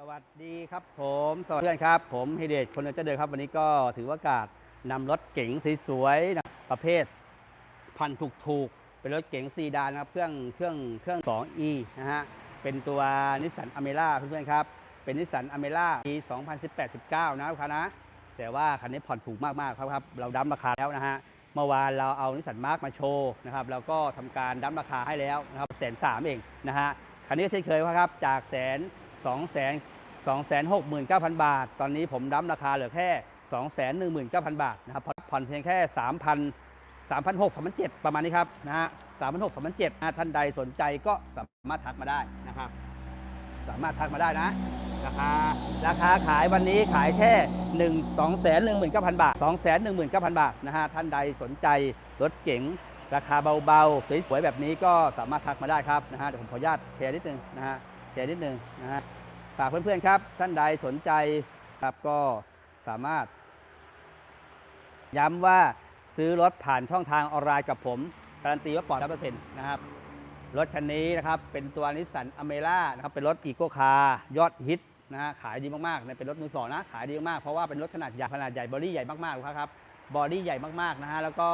สวัสดีครับผมสวัสดีเพื่อนครับ ผมเฮเดชคนเดินเจเดินครับ วันนี้ก็ถือว่ากาสนำรถเก๋งสวยๆนะประเภทพันถูกถูกๆเป็นรถเก๋งซีดานนะครับเครื่องเครื่องเครื่อง 2e นะฮะเป็นตัวนิสสันอเมร่าเพื่อนๆครับ เป็นนิสสันอเมร่าปี 2018-19 นะลูกค้านะ แต่ว่าคันนี้ผ่อนถูกมากๆครับครับเราดั้มราคาแล้วนะฮะเมื่อวานเราเอานิสสันมาร์กมาโชว์นะครับแล้วก็ทำการดั้มราคาให้แล้วนะครับแสนสามเองนะฮะคันนี้เช่นเคยครับจากแสน สองแสนสองแสนหกหมื่นเก้าพันบาท ตอนนี้ผมดั้มราคาเหลือแค่สองแสนหนึ่งหมื่นเก้าพันบาทนะครับผ่อนเพียงแค่สามพันสามพันหกสามพันเจ็ดประมาณนี้ครับนะฮะสามพันหกสามพันเจ็ดท่านใดสนใจก็สามารถทักมาได้นะครับ สามารถทักมาได้นะราคาราคาขายวันนี้ขายแค่ 1 2 1 9 0 0 0 บาท 2 1 9 0 0 0 บาทนะฮะท่านใดสนใจรถเก๋งราคาเบาๆ สวยๆ แบบนี้ก็สามารถทักมาได้ครับนะฮะเดี๋ยวผมขออนุญาตแชร์นิดนึงนะฮะ ชร์นิดนึงนะฮะฝากเพื่อนๆครับ ท่านใดสนใจครับก็สามารถ ย้ำว่าซื้อรถผ่านช่องทางออนไลน์กับผมการันตีว่าปลอดร้อยเปอร์เซ็นต์นะครับ รถคันนี้นะครับ เป็นตัวนิสสันอเมร่านะครับ เป็นรถอีโกคาร์ยอดฮิตนะฮะขายดีมากๆเนี่ยเป็นรถมือสองนะ ขายดีมากๆเพราะว่าเป็นรถขนาดใหญ่ขนาดใหญ่บอดี้ใหญ่มากๆครับบอดี้ใหญ่มากๆนะฮะแล้วก็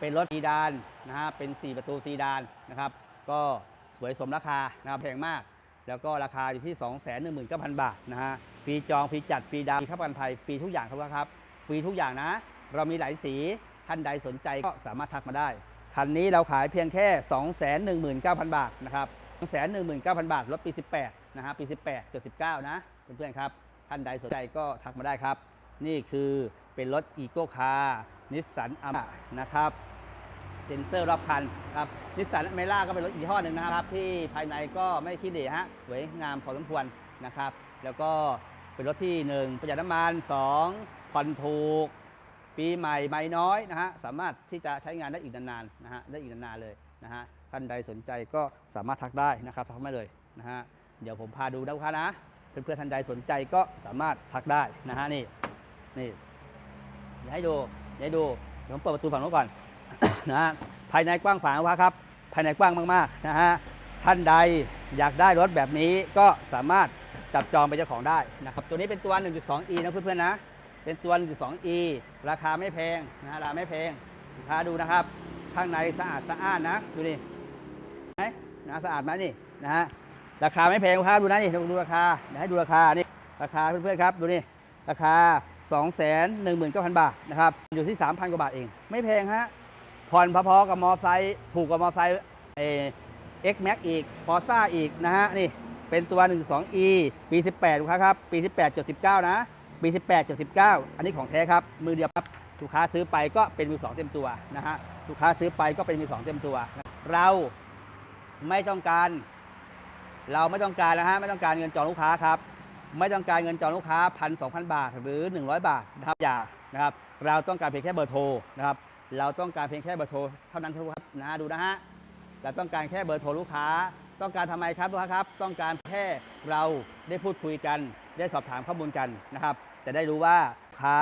เป็นรถซีดานนะฮะเป็น 4 ประตูซีดานนะครับ ก็ สวยสมราคานะครับแพงมาก แล้วก็ราคาอยู่ที่ 2 1 9 0 0 0 บาทนะฮะฟรีจองฟรีจัดฟรีดาวฟรีค่าประกันภัยฟรีทุกอย่างครับครับฟรีทุกอย่างนะ เรามีหลายสีท่านใดสนใจก็สามารถทักมาได้คันนี้เราขายเพียงแค่ 219,000 บาทนะครับ219,000 บาทรถปี 18 นะฮะปี 18เกือบ19 นะเพื่อนๆครับ ท่านใดสนใจก็ทักมาได้ครับ นี่คือเป็นรถอีโก้คาร์นิสสันอัมนะครับ เซ็นเซอร์รอบคันครับนิสสันเมล่าก็เป็นรถอีกยี่ห้อหนึ่งนะครับ ที่ภายในก็ไม่ขี้เหร่ฮะสวยงามพอสมควรนะครับ แล้วก็เป็นรถที่ 1 ประหยัดน้ำมัน 2 ผ่อนถูก ปีใหม่ใหม่น้อยนะฮะสามารถที่จะใช้งานได้อีกนานๆนะฮะได้อีกนานๆเลยนะฮะท่านใดสนใจก็สามารถทักได้นะครับทักมาเลยนะฮะเดี๋ยวผมพาดูนะลูกค้านะเพื่อนๆท่านใดสนใจก็สามารถทักได้นะฮะนี่นี่เดี๋ยวให้ดูเดี๋ยวให้ดูเดี๋ยวผมเปิดประตูฝั่งโน้นก่อน นะฮะภายในกว้างขวางครับ ภายในกว้างมากๆนะฮะท่านใดอยากได้รถแบบนี้ก็สามารถจับจองเป็นเจ้าของได้นะครับตัวนี้เป็นตัว 1.2e นะเพื่อนๆนะ เป็นตัว 1.2e ราคาไม่แพงนะฮะราคาไม่แพงลูกค้าดูนะครับ ข้างในสะอาดสะอ้านนะดูนี่ไหนนะสะอาดไหมนี่นะฮะราคาไม่แพงลูกค้าดูนะนี่ดูดูราคาเดี๋ยวให้ดูราคานี่ราคาเพื่อนๆครับดูนี่ราคา 2 1 9 0 0 0 บาทนะครับอยู่ที่ 3,000 กว่าบาทเอง ไม่แพงฮะ ผ่อนพอๆกับมอไซค์ถูกกว่ามอไซค์เอ X Max อีก f o r z a อีกนะฮะนี่เป็นตัว 1.2e ปี 18ลูกค้าครับ ปี 18จด19 นะ ปี 18จด19 อันนี้ของแท้ครับ มือเดียวครับลูกค้าซื้อไปก็เป็นมือสองเต็มตัวนะฮะลูกค้าซื้อไปก็เป็นมือสองเต็มตัว เราไม่ต้องการ เราไม่ต้องการนะฮะไม่ต้องการเงินจองลูกค้าครับ ไม่ต้องการเงินจองลูกค้าพันสองพันบาทหรือ 100 บาทนะครับอย่านะครับ เราต้องการเพียงแค่เบอร์โทรนะครับ เราต้องการเพียงแค่เบอร์โทรเท่านั้นครับนะดูนะฮะเราต้องการแค่เบอร์โทรลูกค้า ต้องการทำไมครับลูกค้าครับ ต้องการแค่เราได้พูดคุยกัน ได้สอบถามข้อมูลกันนะครับ จะได้รู้ว่าลูกค้า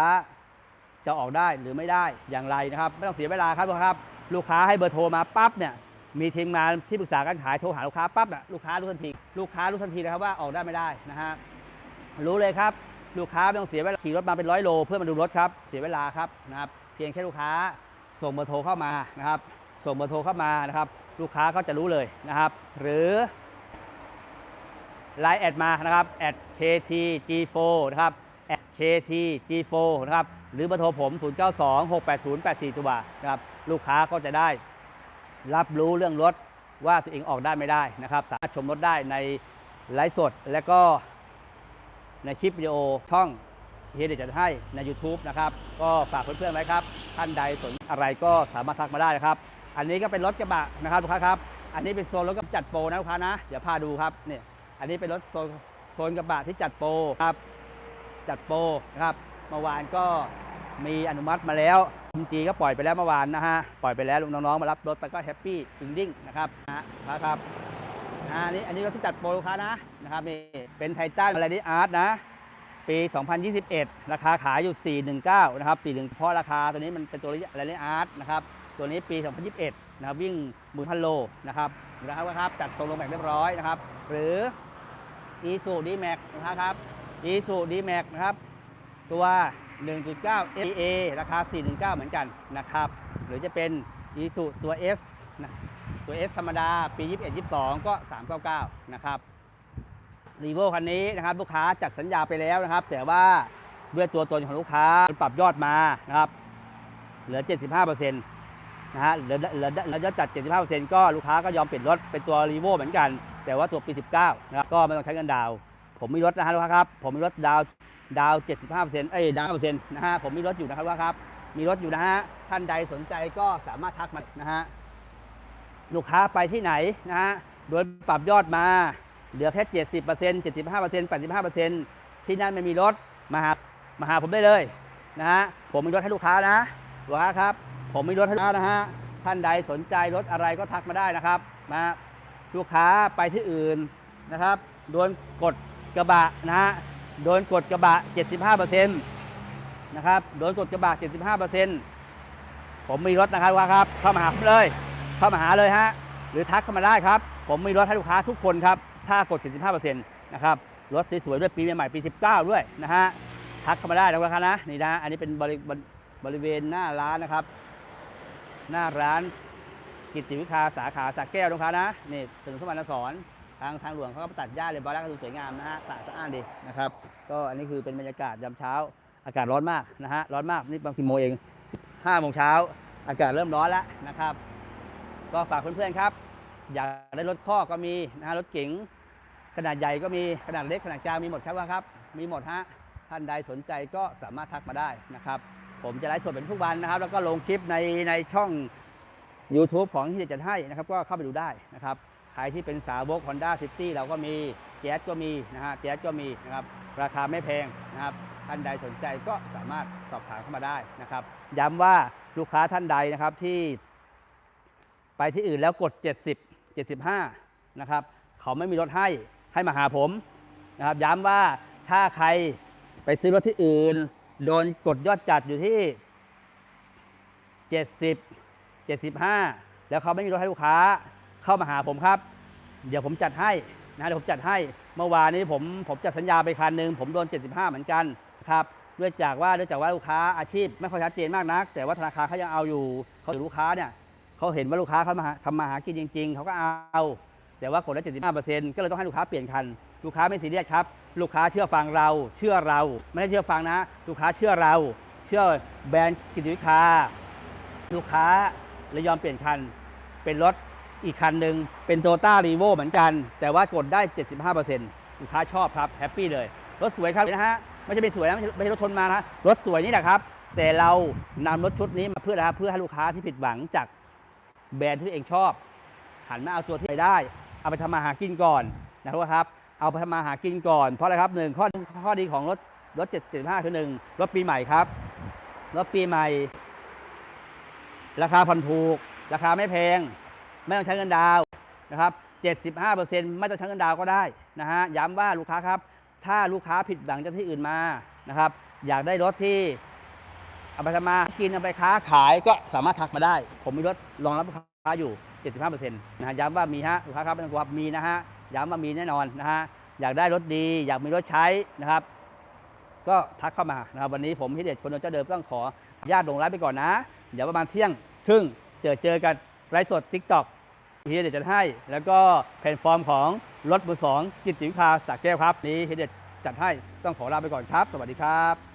จะออกได้หรือไม่ได้อย่างไรนะครับ ไม่ต้องเสียเวลาครับลูกค้าครับ ลูกค้าให้เบอร์โทรมาปั๊บเนี่ยมีทีมงานที่ปรึกษาการขายโทรหาลูกค้าปั๊บน่ะลูกค้ารู้ทันทีลูกค้ารู้ทันทีนะครับว่าออกได้ไม่ได้นะฮะรู้เลยครับ ลูกค้าไม่ต้องเสียเวลาขี่รถมาเป็นร้อยโล เพื่อมาดูรถครับเสียเวลาครับนะครับเพียงแค่ลูกค้า ส่งเบอร์โทรเข้ามานะครับ ส่งเบอร์โทรเข้ามานะครับ ลูกค้าก็จะรู้เลยนะครับ หรือ Line แอดมานะครับ at ktg4 นะครับ at ktg4 นะครับ หรือเบอร์โทรผม 09268084ตัวนะครับ ลูกค้าก็จะได้รับรู้เรื่องรถว่าตัวเองออกได้ไม่ได้นะครับ สามารถชมรถได้ในไลฟ์สดและก็ในคลิปวิดีโอช่อง เฮียเดจัดให้ใน YouTube นะครับ ก็ฝากเพื่อนๆไว้ครับ ท่านใดสนอะไรก็สามารถทักมาได้นะครับ อันนี้ก็เป็นรถกระบะนะครับลูกค้าครับ อันนี้เป็นโซนรถกระบะจัดโปรนะลูกค้านะ เดี๋ยวพาดูครับเนี่ยอันนี้เป็นรถโซนโซนกระบะที่จัดโปรครับ จัดโปรนะครับ เมื่อวานก็มีอนุมัติมาแล้วคุณจีก็ปล่อยไปแล้วเมื่อวานนะฮะ ปล่อยไปแล้วน้องๆมารับรถไปก็แฮปปี้จริงนะครับนะครับอ่านี่อันนี้รถที่จัดโปรลูกค้านะนะครับนี่เป็นไททันอะไรนี่อาร์ตนะ ปี 2021 ราคาขายอยู่ 419 นะครับ 41 เพราะราคาตัวนี้มันเป็นตัวอะไรนี่อาร์ตนะครับ ตัวนี้ปี 2021 นะครับวิ่งหมื่นพันโลนะครับนะครับครับจัดทรงลงแบบเรียบร้อยนะครับ หรืออีซูดีแม็กนะครับอีซูดีแม็กนะครับ ตัว 1.9 SEA ราคา 419 เหมือนกันนะครับ หรือจะเป็นอีซูตัว S นะตัว S ธรรมดา ปี 21 22 ก็ 399 นะครับ รีโวคันนี้นะครับลูกค้าจัดสัญญาไปแล้วนะครับ แต่ว่าด้วยตัวตนของลูกค้าปรับยอดมานะครับ เหลือ 75%นะฮะเหลือเหลือเหลือยอดจัด 75%ก็ลูกค้าก็ยอมเปลี่ยนรถเป็นตัวรีโวเหมือนกัน แต่ว่าตัวปี 19 นะครับก็ไม่ต้องใช้เงินดาว ผมมีรถนะฮะลูกค้าครับ ผมมีรถดาวดาวน์75%เอ้ยดาวน์9%นะฮะผมมีรถอยู่นะครับลูกค้าครับ มีรถอยู่นะฮะท่านใดสนใจก็สามารถทักมานะฮะลูกค้าไปที่ไหนนะฮะโดยปรับยอดมา เหลือแค่70% 75% 85%ที่นั่นไม่มีรถมาหามาหาผมได้เลยนะฮะผมมีรถให้ลูกค้านะลูกค้าครับ ผมมีรถให้ลูกค้านะฮะท่านใดสนใจรถอะไรก็ทักมาได้นะครับมาลูกค้าไปที่อื่นนะครับโดนกดกระบะนะฮะโดนกดกระบะ 75%นะครับโดนกดกระบะ 75%ผมมีรถนะครับลูกค้าครับเข้ามาหาผมเลย เข้ามาหาเลยฮะหรือทักเข้ามาได้ครับ ผมมีรถให้ลูกค้าทุกคนครับ ถ้ากด 75%นะครับรถสวยๆด้วยปีใหม่ๆปี 19 ด้วยนะฮะทักเข้ามาได้นะลูกค้านะนี่นะอันนี้เป็นบริบริบริเวณหน้าร้านนะครับ หน้าร้านกิติวิคาสาขาสักแก้วลูกค้านะนี่ถึงสมานสอนทางทางหลวงเขาก็ตัดหญ้าเลยบอลแล้วก็ดูสวยงามนะฮะสะอาดสะอ้านดีนะครับ ก็อันนี้คือเป็นบรรยากาศยามเช้า อากาศร้อนมากนะฮะร้อนมากนี่บางทีโมเอง5โมงเช้า อากาศเริ่มร้อนแล้วนะครับ ก็ฝากเพื่อนๆครับ อยากได้รถข้อกก็มีนะฮะรถเก๋ง ขนาดใหญ่ก็มีขนาดเล็กขนาดกลางมีหมดครับว่าครับ มีหมดฮะท่านใดสนใจก็สามารถทักมาได้นะครับ ผมจะไลฟ์สดเป็นทุกวันนะครับ แล้วก็ลงคลิปในในช่อง YouTube ของที่จะให้นะครับ ก็เข้าไปดูได้นะครับใครที่เป็นสาวก Honda City เราก็มีแจ๊สก็มีนะฮะแจ๊สก็มีนะครับ ราคาไม่แพงนะครับ ท่านใดสนใจก็สามารถสอบถามเข้ามาได้นะครับ ย้ำว่าลูกค้าท่านใดนะครับที่ ไปที่อื่นแล้วกด 70 75 นะครับ เขาไม่มีรถให้ ให้มาหาผมนะครับย้ำว่าถ้าใครไปซื้อรถที่อื่น โดนกดยอดจัดอยู่ที่ 70 75 แล้วเขาไม่มีรถให้ลูกค้าเข้ามาหาผมครับ เดี๋ยวผมจัดให้นะเดี๋ยวผมจัดให้เมื่อวานนี้ผมผมจัดสัญญาไปคันหนึ่งผมโดน 75 เหมือนกันครับด้วยจากว่าด้วยจากว่าลูกค้าอาชีพ ไม่ค่อยชัดเจนมากนัก แต่ว่าธนาคารเขายังเอาอยู่เขาถือลูกค้าเนี่ยเขาเห็นว่าลูกค้าเขามาทำมาหากินจริง ๆเขาก็เอา แต่ว่ากดได้ 75%ก็เลยต้องให้ลูกค้าเปลี่ยนคัน ลูกค้าไม่ซีเรียสครับ ลูกค้าเชื่อฟังเรา เชื่อเรา ไม่ได้เชื่อฟังนะ ลูกค้าเชื่อเรา เชื่อแบรนด์กิติวิคา ลูกค้าเลยยอมเปลี่ยนคัน เป็นรถอีกคันหนึ่งเป็นโตต้ารีโวเหมือนกัน แต่ว่ากดได้ 75%ลูกค้าชอบครับแฮปปี้เลย รถสวยครับนะฮะ ไม่ใช่เป็นสวยนะไม่ใช่รถชนมานะ รถสวยนี่แหละครับ แต่เรานำรถชุดนี้มาเพื่อนะครับเพื่อให้ลูกค้าที่ผิดหวังจากแบรนด์ที่ตัวเองชอบ หันมาเอาตัวที่ไหนได้ เอาไปทำมาหากินก่อนนะครับ เอาไปทำมาหากินก่อน เพราะอะไรครับหนึ่งข้อข้อดีของรถรถ775คือหนึ่งรถปีใหม่ครับ รถปีใหม่ ราคาผ่อนถูก ราคาไม่แพง ไม่ต้องใช้เงินดาวนะครับ75%ไม่ต้องใช้เงินดาวก็ได้นะฮะย้ำว่าลูกค้าครับ ถ้าลูกค้าผิดหวังจากที่อื่นมานะครับ อยากได้รถที่เอาไปทำมาหากินเอาไปค้าขายก็สามารถทักมาได้ ผมมีรถรองรับลูกค้าอยู่ 75%นะฮะย้ำว่ามีฮะลูกค้าครับไม่ต้องกลัวครับมีนะฮะย้ำว่ามีแน่นอนนะฮะอยากได้รถดี อยากมีรถใช้นะครับ ก็ทักเข้ามานะครับวันนี้ผมฮิเดชคนเจ้าเดิมต้องขอญาตลงไลฟ์ไปก่อนนะเดี๋ยวประมาณเที่ยงครึ่งเจอเจอกันไลฟ์สด TikTok ฮิเดชจะให้ แล้วก็แพลตฟอร์มของรถมือสองกิตติวิคาสระแก้วครับนี้ฮิเดชจัดให้ต้องขอลาไปก่อนครับ สวัสดีครับ